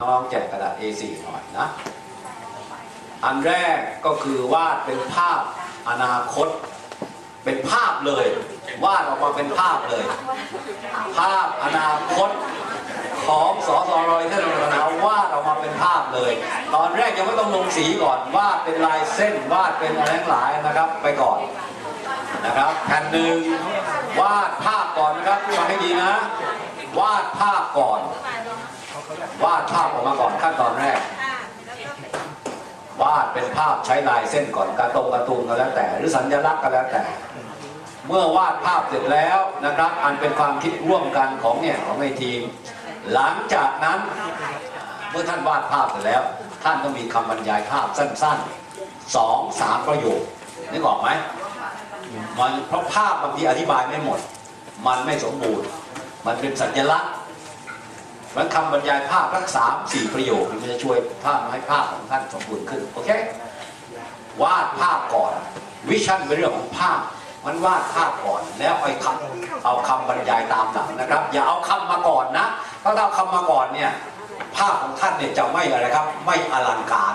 น้องแจกกระดาษ A4 หน่อยนะ อันแรกก็คือวาดเป็นภาพอนาคต เป็นภาพเลย วาดออกมาเป็นภาพเลย ภาพอนาคต ของสสรอยท่านรนาวาดออกมาเป็นภาพเลย ตอนแรกยังไม่ต้องลงสีก่อน วาดเป็นลายเส้น วาดเป็นอะไรหลายนะครับ ไปก่อนนะครับ แผ่นหนึ่งวาดภาพก่อนนะครับฟังให้ดีนะ วาดภาพก่อน วาดภาพออกมาก่อนขั้นตอนแรก วาดเป็นภาพใช้ลายเส้นก่อนการตรงการ์ตูนก็แล้วแต่ หรือสัญลักษณ์ก็แล้วแต่ เมื่อวาดภาพเสร็จแล้วนะครับ อันเป็นความคิดร่วมกันของเนี่ยของในทีม หลังจากนั้นเมื่อท่านวาดภาพเสร็จแล้ว ท่านต้องมีคำบรรยายภาพสั้นๆสองสามประโยคนึกออกไหมมันเพราะภาพบางทีอธิบายไม่หมด มันไม่สมบูรณ์ มันเป็นสัญลักษณ์ มันคำบรรยายภาพรักสามสี่ประโยคมันจะช่วยภาพให้ภาพของท่านสมบูรณ์ขึ้นโอเควาดภาพก่อน วิชั่นเป็นเรื่องของภาพ มันวาดภาพก่อนแล้วเอาคำเอาคำบรรยายตามหลังนะครับ อย่าเอาคำมาก่อนนะถ้าเอาคำมาก่อนเนี่ยภาพของท่านเนี่ยจะไม่อะไรครับ ไม่อลังการ